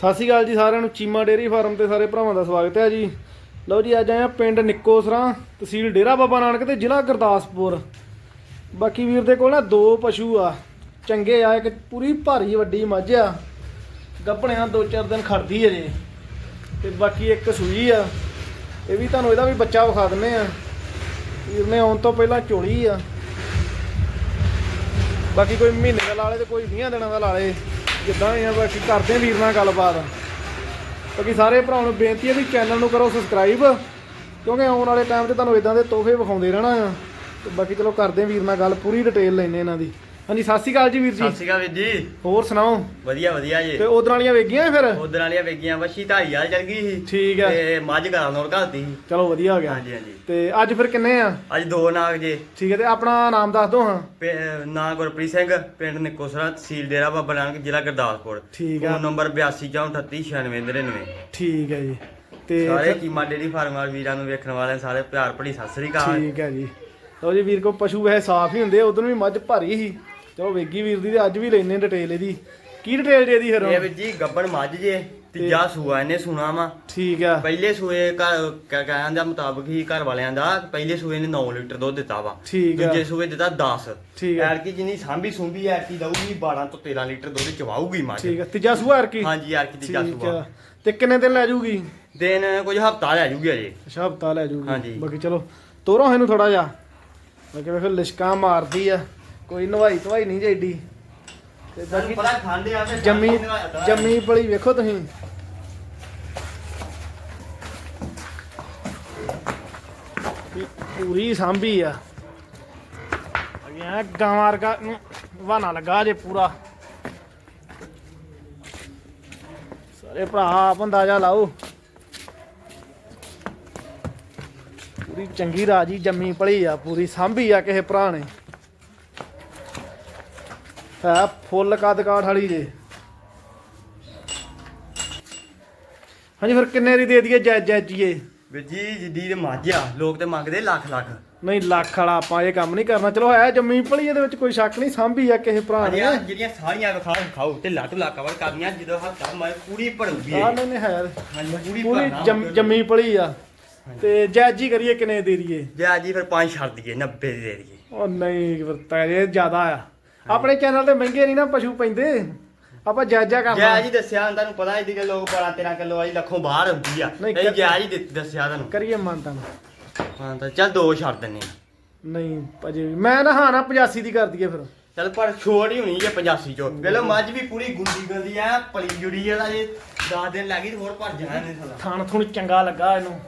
ਸਤਿ ਸ਼੍ਰੀ ਅਕਾਲ ਜੀ ਸਾਰਿਆਂ ਨੂੰ, ਚੀਮਾ ਡੇਅਰੀ ਫਾਰਮ ਤੇ ਸਾਰੇ ਭਰਾਵਾਂ ਦਾ ਸਵਾਗਤ ਹੈ ਜੀ। ਲਓ ਜੀ, ਅੱਜ ਆਏ ਆ ਪਿੰਡ ਨਿੱਕੋਸਰਾ, ਤਹਿਸੀਲ ਡੇਰਾ ਬਾਬਾ ਨਾਨਕ ਤੇ ਜ਼ਿਲ੍ਹਾ ਗੁਰਦਾਸਪੁਰ। ਬਾਕੀ ਵੀਰ ਦੇ ਕੋਲ ਨਾ ਦੋ ਪਸ਼ੂ ਆ। ਚੰਗੇ ਆ, ਇੱਕ ਪੂਰੀ ਭਾਰੀ ਵੱਡੀ ਮੱਝ ਆ। ਗੱਭਣਿਆਂ ਦੋ ਚਾਰ ਦਿਨ ਖੜਦੀ ਹੈ ਜੇ। ਤੇ ਬਾਕੀ ਇੱਕ ਸੂਈ ਆ। ਇਹ ਵੀ ਤੁਹਾਨੂੰ ਇਹਦਾ ਵੀ ਬੱਚਾ ਵਿਖਾ ਦਿੰਨੇ ਆ। ਵੀਰ ਨੇ ਆਉਣ ਤੋਂ ਪਹਿਲਾਂ ਚੋਲੀ ਆ। ਬਾਕੀ ਕੋਈ ਮਹੀਨੇ ਦਾ ਲਾ ਲੇ ਤੇ ਕੋਈ 20 ਦਿਨਾਂ ਦਾ ਲਾ ਲੇ। ਜਿੱਦਾਂ ਵੀ ਆ, ਬਾਕੀ ਕਰਦੇ ਵੀਰ ਨਾਲ ਗੱਲਬਾਤ। ਬਾਕੀ ਸਾਰੇ ਭਰਾਵਾਂ ਨੂੰ ਬੇਨਤੀ ਹੈ ਵੀ ਚੈਨਲ ਨੂੰ ਕਰੋ ਸਬਸਕ੍ਰਾਈਬ ਕਿਉਂਕਿ ਆਉਣ ਵਾਲੇ ਟਾਈਮ 'ਤੇ ਤੁਹਾਨੂੰ ਇਦਾਂ ਦੇ ਤੋਹਫੇ ਵਿਖਾਉਂਦੇ ਰਹਿਣਾ ਆ। ਤੇ ਬਾਕੀ ਚਲੋ ਕਰਦੇ ਵੀਰ ਨਾਲ ਗੱਲ, ਪੂਰੀ ਡਿਟੇਲ ਲੈਣੇ ਇਹਨਾਂ ਦੀ। ਹਾਂਜੀ ਸਤਿ ਸ਼੍ਰੀ ਅਕਾਲ ਜੀ ਵੀਰ ਸਤਿ ਜੀ ਸ਼੍ਰੀ ਅਕਾਲ ਵੀਰ ਜੀ। ਹੋਰ ਸੁਣਾਓ? ਵਧੀਆ ਵਧੀਆ ਜੀ। ਤੇ ਉਧਰ ਵਾਲੀਆਂ ਵੇਗੀਆਂ ਫਿਰ? ਉਧਰ ਵਾਲੀਆਂ ਵੇਗੀਆਂ ਵਸ਼ੀ ਢਾਈ ਵਾਲ ਚਲ ਗਈ ਸੀ। ਠੀਕ ਆ ਤੇ ਮੱਝ ਘਰਾਂ ਨੂੰ ਘਲਤੀ ਸੀ। ਚਲੋ ਵਧੀਆ ਹੋ ਗਿਆ। ਹਾਂਜੀ ਹਾਂਜੀ। ਤੇ ਅੱਜ ਫਿਰ ਕਿੰਨੇ ਆ? ਅੱਜ ਦੋ ਨਾਗ ਜੇ। ਠੀਕ ਹੈ ਤੇ ਆਪਣਾ ਨਾਮ ਦੱਸ ਦਿਓ ਹਾਂ। ਪੇ- ਨਾਂ ਗੁਰਪ੍ਰੀਤ ਸਿੰਘ ਪਿੰਡ ਨਿੱਕੋਸਰਾ ਤਹਿਸੀਲ ਡੇਰਾ ਬਾਬਾ ਨਾਨਕ ਜ਼ਿਲ੍ਹਾ ਗੁਰਦਾਸਪੁਰ। ਠੀਕ ਆ ਫੋਨ ਨੰਬਰ 8243396999 ਠੀਕ ਹੈ ਜੀ। ਤੇ ਸਾਰੇ ਕੀਮਾ ਡੇਰੀ ਫਾਰਮ ਵਾਲੇ ਵੀਰਾਂ ਨੂੰ ਵੇਖਣ ਵਾਲੇ ਸਾਰੇ ਪਿਆਰ ਭੜੀ ਸਤਿ ਸ੍ਰੀ ਅਕਾਲ। ਠੀਕ ਹੈ ਜੀ। ਲਓ ਜੀ ਵੀਰ ਕੋ ਪਸ਼ੂ ਵੈਸੇ ਸਾਫ਼ ਹੀ ਹੁੰਦੇ ਉਦੋਂ ਵੀ ਮੱਝ ਭਾਰੀ ਸੀ। ਚਲੋ ਵੇਗੀ ਵੀਰ ਦੀ ਤੇ ਅੱਜ ਵੀ ਲੈਨੇ ਡਿਟੇਲ ਇਹਦੀ। ਕੀ ਡਿਟੇਲ ਜੀ ਇਹਦੀ ਫਿਰ ਇਹ ਵੀਰ ਜੀ ਗੱਬਣ ਮੱਝ ਜੇ ਤੀਜਾ ਸੂਆ ਇਹਨੇ ਸੁਣਾ ਵਾ। ਠੀਕ ਆ। ਪਹਿਲੇ ਸੂਏ ਘਰ ਕ- ਕਹਿਣ ਦਾ ਮੁਤਾਬਕ ਹੀ ਘਰ ਵਾਲਿਆਂ ਦਾ ਪਹਿਲੇ ਸੂਏ ਨੇ 9 ਲੀਟਰ ਦੁੱਧ ਦਿੱਤਾ ਵਾ। ਠੀਕ ਆ। ਦੂਜੇ ਸੂਏ ਦਿੱਤਾ 10 ਠੀਕ ਆ। ਐਰਕੀ ਜਿੰਨੀ ਸਾਂਭੀ ਸੁੰਭੀ ਐਰਕੀ ਦਊਗੀ 12 ਤੋਂ 13 ਲੀਟਰ ਦੁੱਧ ਚਵਾਊਗੀ ਮੱਝ। ਠੀਕ ਆ। ਤੀਜਾ ਸੂਆ ਹਰ ਕੀ ਹਾਂਜੀ ਐਰਕੀ ਤੀਜਾ ਠੀਕ ਸੂਆ। ਆ। ਤੇ ਕਿੰਨੇ ਦਿਨ ਲੈ ਜੂਗੀ? ਦਿਨ ਕੁਝ ਹਫਤਾ ਲੈ ਜੂਗੀ ਅਜੇ। ਅੱਛਾ ਹਫਤਾ ਲੈ ਜੂਗੀ। ਹਾਂਜੀ। ਬਾਕੀ ਚਲੋ ਤੋਰੋ ਇਹਨੂੰ ਥੋੜਾ ਜਿਹਾ। ਬਾਕੀ ਵੇਖੋ ਲਿਸ਼ਕਾਂ ਮਾਰਦੀ ਆ। ਕੋਈ ਨਵਾਈ ਧਵਾਈ ਨਹੀਂ ਜੈਡੀ ਤੇ ਬਾਕੀ ਪਤਾ ਖਾਂਦੇ ਆ ਤੇ ਜੰਮੀ ਜੰਮੀ ਪਲੀ ਵੇਖੋ ਤੁਸੀਂ। ਵੀ ਪੂਰੀ ਸਾਂਭੀ ਆ। ਅਗਿਆ ਗਾਂ ਵਰਗਾ ਨੂੰ ਵਾਨਾ ਲੱਗਾ ਜੇ ਪੂਰਾ। ਸਾਰੇ ਭਰਾ ਆਪ ਅੰਦਾਜ਼ਾ ਲਾਓ। ਪੂਰੀ ਚੰਗੀ ਰਾਜੀ ਜੰਮੀ ਪਲੀ ਆ ਪੂਰੀ ਸਾਂਭੀ ਆ ਕਿਸੇ ਭਰਾ ਨੇ। ਹੈ ਫੁੱਲ ਕੱਦ ਕਾਠ ਵਾਲੀ ਜੇ। ਹਾਂਜੀ ਫਿਰ ਕਿੰਨੇ ਦੀ ਦੇ ਦਈਏ ਜੈ ਜੈ ਜੀਏ? ਵੀਰ ਜੀ ਜਿੱਦੀ ਦੇ ਮੱਝ ਆ ਲੋਕ ਤੇ ਮੰਗਦੇ ਲੱਖ ਲੱਖ। ਨਹੀਂ ਲੱਖ ਵਾਲਾ ਆਪਾਂ ਇਹ ਕੰਮ ਨਹੀਂ ਕਰਨਾ। ਚਲੋ ਹੈ ਜੰਮੀ ਪਲੀ ਇਹਦੇ ਵਿੱਚ ਕੋਈ ਸ਼ੱਕ ਨਹੀਂ ਸਾਂਭੀ ਆ ਕਿਸੇ ਭਰਾ ਨੇ ਜਿਹੜੀਆਂ ਜਿਹੜੀਆਂ ਸਾਰੀਆਂ ਵਿਖਾਓ ਖਾਓ ਤੇ ਲੱਟ ਲਾ ਕਵਰ ਕਰਨੀਆਂ ਜਦੋਂ ਹਫਤਾ ਮੈਂ ਪੂਰੀ ਭਰੂਗੀ ਆ। ਨਹੀਂ ਨਹੀਂ ਹੈ। ਹਾਂਜੀ ਪੂਰੀ ਪੂਰੀ ਜੰਮ- ਪਲੀ ਆ। ਤੇ ਜੈਜੀ ਕਰੀਏ ਕਿੰਨੇ ਦੇ ਦਈਏ? ਜੇ ਹੀ ਫਿਰ ਪੰਜ ਛੱਡ ਦਈਏ 90 ਦੀ ਦੇ ਦਈਏ। ਉਹ ਨਹੀਂ ਵਰਤਾ ਇਹ ਜ਼ਿਆਦਾ ਆ। ਆਪਣੇ ਚੈਨਲ ਤੇ ਮਹਿੰਗੇ ਨਹੀਂ ਨਾ ਪਸ਼ੂ ਪੈਂਦੇ। ਆਪਾਂ ਜਾਇਜ਼ਾ ਕਰਨਾ। ਜੈ ਜੀ ਦੱਸਿਆ ਹੁਣ ਤੁਹਾਨੂੰ ਪਤਾ ਇਹਦੀ ਕਿ ਲੋਕ 12 13 ਕਿਲੋ ਵਾਲੀ ਲੱਖੋਂ ਬਾਹਰ ਹੁੰਦੀ ਆ। ਨਹੀਂ, ਨਹੀਂ ਜੈ ਦੱਸਿਆ ਤੁਹਾਨੂੰ। ਕਰੀਏ ਮੰਨਤਾ ਹਾਂ ਤਾਂ ਚੱਲ ਦੋ ਛੱਡ ਦਿੰਨੇ ਆ। ਨਹੀਂ ਅਜੇ ਵੀ ਮੈਂ ਨਾ ਹਾਂ ਨਾ 85 ਦੀ ਕਰ ਦਈਏ ਫਿਰ। ਚੱਲ ਪਰ ਛੋੜ ਹੀ ਹੋਣੀ ਜੇ 85 ਚੋਂ। ਵੇਲੋ ਮੱਝ ਵੀ ਪੂਰੀ ਗੁੰਦੀ ਗੰਦੀ ਆ ਪਲੀ ਜੁੜੀ ਆ ਜੇ 10 ਦਿਨ ਲੱਗੀ ਤੇ ਹੋਰ ਭਰ ਜਾਣਾ ਨੇ ਸਾਲਾ। ਥਾਣ ਥੁਣ ਚੰਗਾ ਲੱਗਾ ਇਹਨੂੰ।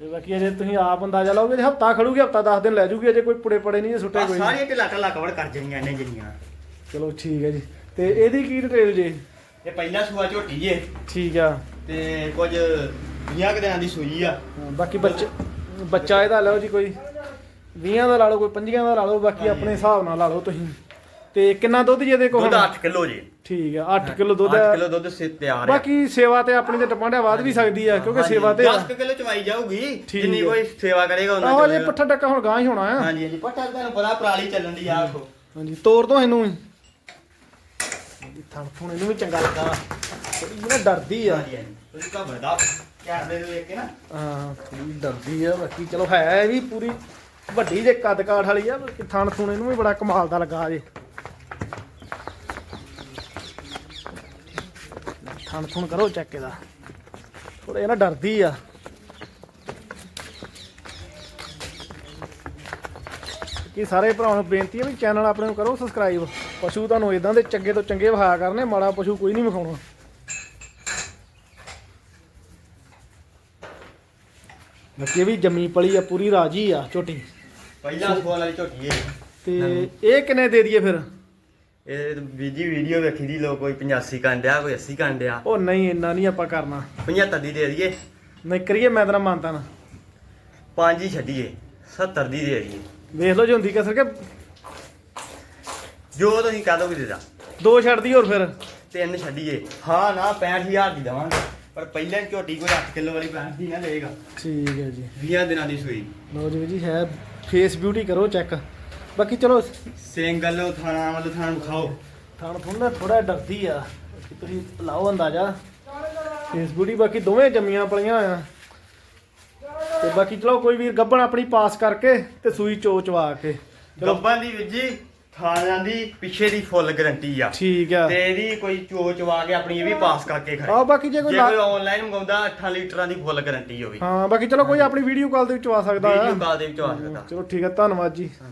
ਤੇ ਬਾਕੀ ਅਜੇ ਤੁਸੀਂ ਆਪ ਅੰਦਾਜ਼ਾ ਲਾਓਗੇ ਜੇ ਹਫਤਾ ਖੜੂਗੀ ਹਫਤਾ 10 ਦਿਨ ਲੈ ਜੂਗੀ ਅਜੇ ਕੋਈ ਪੁੜੇ ਪੜੇ ਨਹੀਂ ਸੁੱਟੇ ਆਹ ਕੋਈ। ਸਾਰੀਆਂ ਢਿੱਲਾ ਢਿੱਲਾ ਕਵਰ ਕਰ ਜਣੀਆਂ ਨੇ ਜਿਹੜੀਆਂ। ਚਲੋ ਠੀਕ ਹੈ ਜੀ। ਤੇ ਇਹਦੀ ਕੀ ਡਿਟੇਲ ਜੇ? ਇਹ ਪਹਿਲਾ ਸੂਆ ਝੋਟੀ ਜੇ ਠੀਕ ਆ। ਤੇ ਕੁਝ 20 ਕੁ ਦਿਨਾਂ ਦੀ ਸੂਈ ਆ। ਹਾਂ, ਬਾਕੀ ਬੱਚੇ ਬੱਚਾ ਇਹਦਾ ਲਓ ਜੀ ਕੋਈ। 20 ਦਾ ਲਾ ਲਓ ਕੋਈ 25 ਦਾ ਲਾ ਲਓ ਬਾਕੀ ਆਪਣੇ ਹਿਸਾਬ ਨਾਲ ਲਾ ਲਓ ਤੁਸੀਂ। ਤੇ ਕਿੰਨਾ ਦੁੱਧ ਜੀ ਇਹਦੇ ਕੋਲ? ਦੁੱਧ ਹੁਣ? 8 ਕਿਲੋ ਜੀ। ਠੀਕ ਆ 8 ਕਿਲੋ ਦੁੱਧ 8 ਹੈ। ਕਿਲੋ ਦੁੱਧ ਸੇ ਤਿਆਰ ਆ ਬਾਕੀ ਸੇਵਾ ਤੇ ਆਪਣੀ ਤੇ ਟਪਾਂਡਿਆ ਬਾਅਦ ਵੀ ਸਕਦੀ ਆ ਕਿਉਂਕਿ ਸੇਵਾ ਤੇ 10 ਕਿਲੋ ਚਵਾਈ ਜਾਊਗੀ ਜਿੰਨੀ। ਕੋਈ ਸੇਵਾ ਕਰੇਗਾ ਉਹਨਾਂ ਆਹੋ ਜੇ ਚਵਾਏਗਾ। ਪੱਠਾ ਟੱਕਾ ਹੁਣ ਗਾਂ ਹੀ ਹੋਣਾ ਆ। ਹਾਂਜੀ ਹਾਂਜੀ। ਪੱਟਾ ਤੁਹਾਨੂੰ ਪਤਾ ਪਰਾਲੀ ਚੱਲਣ ਦੀ ਆ ਆਖੋ ਹਾਂਜੀ ਤੋਰ ਦੋ ਇਹਨੂੰ ਵੀ। ਥਣ ਥੁਣ ਇਹਨੂੰ ਵੀ ਚੰਗਾ ਲੱਗਾ ਵਾ। ਥੋੜੀ ਜਿਹੀ ਨਾ ਡਰਦੀ ਆ। ਹਾਂਜੀ ਹਾਂਜੀ। ਤੁਸੀਂ ਕਾ ਬਰਦਾ ਕੈਮਰੇ ਨੂੰ ਵੇਖ ਕੇ ਨਾ। ਹਾਂ ਥੋੜੀ ਡਰਦੀ ਆ ਬਾਕੀ ਚਲੋ ਹੈ ਇਹ ਵੀ ਪੂਰੀ ਵੱਡੀ ਜੇ ਕੱਦ ਕਾਠ ਵਾਲੀ ਆ ਥਣ ਥੁਣ ਇਹਨੂੰ ਵੀ ਬੜਾ ਕਮਾਲ ਦਾ ਲੱਗਾ ਜੇ। ਥਣ ਥੁਣ ਕਰੋ ਚੈੱਕ ਇਹਦਾ ਥੋੜਾ ਜਿਹਾ ਨਾ ਡਰਦੀ ਆ। ਕਿ ਸਾਰੇ ਭਰਾਵਾਂ ਨੂੰ ਬੇਨਤੀ ਹੈ ਵੀ ਚੈਨਲ ਆਪਣੇ ਨੂੰ ਕਰੋ ਸਬਸਕ੍ਰਾਈਬ ਪਸ਼ੂ ਤੁਹਾਨੂੰ ਇਦਾਂ ਦੇ ਚੰਗੇ ਤੋਂ ਚੰਗੇ ਵਿਖਾਇਆ ਕਰਨੇ ਮਾੜਾ ਪਸ਼ੂ ਕੋਈ ਨਹੀਂ ਵਿਖਾਉਣਾ। ਬਾਕੀ ਇਹ ਵੀ ਜੰਮੀ ਪਲੀ ਆ ਪੂਰੀ ਰਾਜੀ ਆ ਝੋਟੀ। ਪਹਿਲਾ ਸੂਆ ਵਾਲੀ ਝੋਟੀ ਹੈ ਤੇ ਇਹ ਕਿੰਨੇ ਦੇ ਦਈਏ ਫਿਰ? ਇਹ ਬੀਜੀ ਵੀਡੀਓ ਵੇਖੀ ਦੀ ਲੋਕ ਕੋਈ 85 ਕੰਡਿਆ ਕੋਈ 80 ਕੰਡਿਆ। ਉਹ ਨਹੀਂ ਇੰਨਾ ਨਹੀਂ ਆਪਾਂ ਕਰਨਾ। 75 ਦੀ ਦੇ ਦਈਏ। ਨਹੀਂ ਕਰੀਏ ਮੈਂ ਤੇਰਾ ਮੰਨਤਾ ਨਾ। ਪੰਜ ਹੀ ਛੱਡੀਏ 70 ਦੀ ਦੇ ਦਈਏ। ਵੇਖ ਲਓ ਜੇ ਹੁੰਦੀ ਕਸਰ ਕੇ ਜੋ ਤੁਸੀਂ ਕਹਿ ਦੋਗੇ ਦੇ ਦਾ। ਦੋ ਛੱਡ ਦੀ ਹੋਰ ਫਿਰ। ਤਿੰਨ ਛੱਡੀਏ। ਹਾਂ ਨਾ 65000 ਦੀ ਦਵਾਂਗੇ। ਪਰ ਪਹਿਲਾਂ ਝੋਟੀ ਕੋਈ 8 ਕਿਲੋ ਵਾਲੀ 65 ਦੀ ਨਾ ਲਏਗਾ। ਠੀਕ ਹੈ ਜੀ। 20 ਦਿਨਾਂ ਦੀ ਸੂਈ। ਲਓ ਜੀ ਜੀ ਹੈ ਫੇਸ ਬਿਊਟੀ ਕਰੋ ਚੈੱਕ ਬਾਕੀ ਚਲੋ ਸਿੰਗਲ ਥਾਣਾ ਵੱਲ ਥਾਣ ਖਾਓ। ਥਣ ਥੁਣ ਨਾ ਥੋੜਾ ਡਰਦੀ ਆ। ਬਾਕੀ ਤੁਸੀਂ ਲਾਓ ਅੰਦਾਜ਼ਾ। ਫੇਸ ਬੂਟੀ ਬਾਕੀ ਦੋਵੇਂ ਜੰਮੀਆਂ ਪਲੀਆਂ ਆ। ਤੇ ਬਾਕੀ ਚਲੋ ਕੋਈ ਵੀਰ ਗੱਬਣ ਆਪਣੀ ਪਾਸ ਕਰਕੇ ਤੇ ਸੂਈ ਚੋ ਚਵਾ ਕੇ। ਗੱਬਾਂ ਦੀ ਵੀਰ ਜੀ ਥਾਣਿਆਂ ਦੀ ਪਿੱਛੇ ਦੀ ਫੁੱਲ ਗਾਰੰਟੀ ਆ। ਠੀਕ ਆ। ਤੇ ਇਹਦੀ ਕੋਈ ਚੋਚ ਵਾ ਕੇ ਆਪਣੀ ਇਹ ਵੀ ਪਾਸ ਕਰਕੇ ਖੜੇ ਆ ਬਾਕੀ ਜੇ ਕੋਈ ਜੇ ਕੋਈ ਆਨਲਾਈਨ ਮੰਗਾਉਂਦਾ 8 ਲੀਟਰਾਂ ਦੀ ਫੁੱਲ ਗਾਰੰਟੀ ਹੋਵੇ ਹਾਂ ਬਾਕੀ ਚਲੋ ਕੋਈ ਆਪਣੀ ਵੀਡੀਓ ਕਾਲ ਦੇ ਵਿੱਚ ਆ ਸਕਦਾ ਆ। ਵੀਡੀਓ ਕਾਲ ਦੇ ਵਿੱਚ ਆ ਸਕਦਾ। ਚਲੋ ਠੀਕ ਆ ਧੰਨਵਾਦ ਜੀ। ਹਾਂ।